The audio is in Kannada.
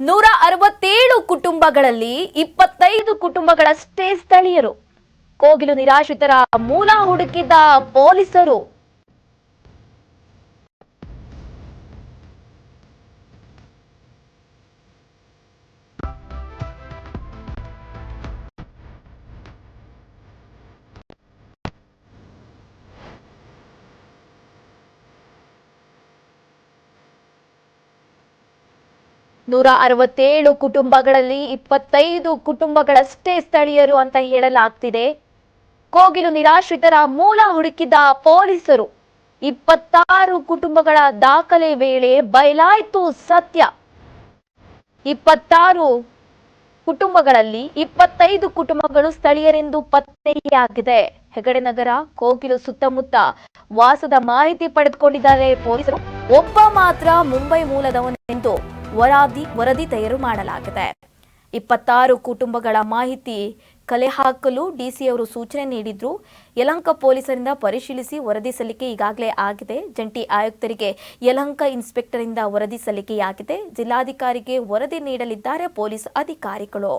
ನೂರ ಅರವತ್ತೇಳು ಕುಟುಂಬಗಳಲ್ಲಿ ಇಪ್ಪತ್ತೈದು ಕುಟುಂಬಗಳಷ್ಟೇ ಸ್ಥಳೀಯರು. ಕೋಗಿಲು ನಿರಾಶ್ರಿತರ ಮೂಲ ಹುಡುಕಿದ್ದ ಪೊಲೀಸರು ನೂರ ಅರವತ್ತೇಳು ಕುಟುಂಬಗಳಲ್ಲಿ ಇಪ್ಪತ್ತೈದು ಕುಟುಂಬಗಳಷ್ಟೇ ಸ್ಥಳೀಯರು ಅಂತ ಹೇಳಲಾಗ್ತಿದೆ. ಕೋಗಿಲು ನಿರಾಶ್ರಿತರ ಮೂಲ ಹುಡುಕಿದ ಪೊಲೀಸರು ಇಪ್ಪತ್ತಾರು ಕುಟುಂಬಗಳ ದಾಖಲೆ ವೇಳೆ ಬಯಲಾಯಿತು ಸತ್ಯ. ಇಪ್ಪತ್ತಾರು ಕುಟುಂಬಗಳಲ್ಲಿ ಇಪ್ಪತ್ತೈದು ಕುಟುಂಬಗಳು ಸ್ಥಳೀಯರೆಂದು ಪತ್ತೆಯಾಗಿದೆ. ಹೆಗಡೆ ನಗರ ಕೋಗಿಲು ಸುತ್ತಮುತ್ತ ವಾಸದ ಮಾಹಿತಿ ಪಡೆದುಕೊಂಡಿದ್ದಾರೆ ಪೊಲೀಸರು. ಒಬ್ಬ ಮಾತ್ರ ಮುಂಬೈ ಮೂಲದವನೆಂದು ವರದಿ ವರದಿ ತಯಾರು ಮಾಡಲಾಗಿದೆ. ಇಪ್ಪತ್ತಾರು ಕುಟುಂಬಗಳ ಮಾಹಿತಿ ಕಲೆ ಹಾಕಲು ಡಿಸಿ ಅವರು ಸೂಚನೆ ನೀಡಿದ್ರು. ಯಲಹಂಕ ಪೊಲೀಸರಿಂದ ಪರಿಶೀಲಿಸಿ ವರದಿ ಸಲ್ಲಿಕೆ ಈಗಾಗಲೇ ಆಗಿದೆ. ಜಂಟಿ ಆಯುಕ್ತರಿಗೆ ಯಲಹಂಕ ಇನ್ಸ್ಪೆಕ್ಟರ್ ಇಂದ ವರದಿ ಸಲ್ಲಿಕೆಯಾಗಿದೆ. ಜಿಲ್ಲಾಧಿಕಾರಿಗೆ ವರದಿ ನೀಡಲಿದ್ದಾರೆ ಪೊಲೀಸ್ ಅಧಿಕಾರಿಗಳು.